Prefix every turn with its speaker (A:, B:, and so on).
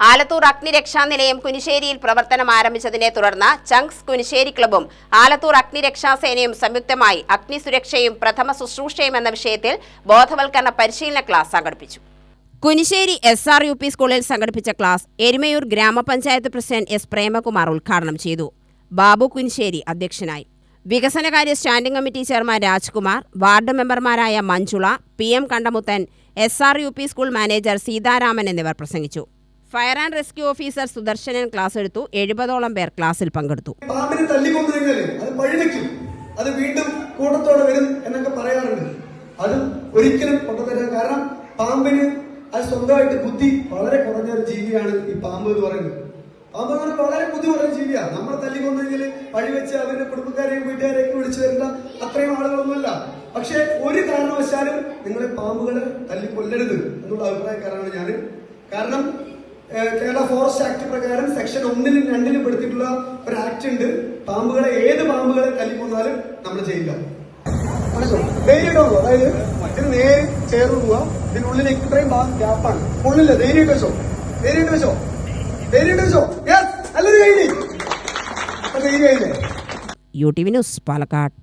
A: ആലത്തൂർ അഗ്നിരക്ഷാ നിലയം കുനിശ്ശേരിയിൽ പ്രവർത്തനം ആരംഭിച്ചതിനെ തുടർന്ന് ചങ്സ് കുനിശ്ശേരി ക്ലബും ആലത്തൂർ അഗ്നിരക്ഷാ സേനയും സംയുക്തമായി അഗ്നി സുരക്ഷയും പ്രഥമ ശുശ്രൂഷയും എന്ന വിഷയത്തിൽ ബോധവൽക്കരണ പരിശീലന ക്ലാസ് സംഘടിപ്പിച്ചു. Kunissery S R U P സ്കൂളിൽ സംഘടിപ്പിച്ച ക്ലാസ് എരുമയൂർ ഗ്രാമപഞ്ചായത്ത് പ്രസിഡന്റ് എസ് പ്രേമകുമാർ ഉദ്ഘാടനം ചെയ്തു. ബാബു കുനിശ്ശേരി അധ്യക്ഷനായി. വികസനകാര്യ standing committee chairman Rajkumar ward മെമ്പർമാരായ Manjula P M Kandamuthan S R U P school manager Seetharaman എന്നിവർ പ്രസംഗിച്ചു. Fire and rescue officer Sudarsanan class എടുത്തു. എഴുപതോളം പേർ ക്ലാസ്സിൽ പങ്കെടുത്തു.
B: പാമ്പിനെ തല്ലിക്കൊണ്ടു അത് പഴിവെക്കും അത് വീണ്ടും കൂട്ടത്തോടെ വരും എന്നൊക്കെ പറയാറുണ്ട്. അത് ഒരിക്കലും കൊണ്ടുവരാൻ കാരണം പാമ്പിന് അത് സ്വന്തമായിട്ട് ബുദ്ധി വളരെ കുറഞ്ഞ ഒരു ജീവിയാണ് ഈ പാമ്പ് എന്ന് പറയുന്നത്. പാമ്പ് എന്ന് പറയുന്നത് വളരെ ബുദ്ധി കുറഞ്ഞ ജീവിയാണ് നമ്മളെ തല്ലിക്കൊണ്ടു കഴിഞ്ഞാൽ പഴിവെച്ച് അവരുടെ കുടുംബക്കാരെയും വീട്ടുകാരെയൊക്കെ വിളിച്ചു വരുന്ന അത്രയും ആളുകളൊന്നുമല്ല. പക്ഷെ ഒരു കാരണവശാലും നിങ്ങളെ പാമ്പുകളെ തല്ലി കൊല്ലരുത് എന്നുള്ള അഭിപ്രായക്കാരാണ് ഞാൻ കാരണം കേരള ഫോറസ്റ്റ് ആക്ട് പ്രകാരം സെക്ഷൻ ഒന്നിലും രണ്ടിലും പെടുത്തിയിട്ടുള്ള ഒരു ആക്ട് ഉണ്ട്. പാമ്പുകളെ ഏത് പാമ്പുകളെ തല്ലിക്കൊന്നാലും നമ്മൾ ചെയ്യില്ല പോവുക. അതായത് ഇതിന് നേരെ ചേർന്ന് പോവാ ഇതിനുള്ളിൽ ഇത്രയും ഗ്യാപ്പാണ് ഉള്ളില്ല ധൈര്യമായിട്ട് വെച്ചോ. ധൈര്യമായിട്ട് വെച്ചോ. ധൈര്യമായിട്ട് വെച്ചോ. യെസ് നല്ലൊരു കഴിഞ്ഞു
A: U T V news Palakkad.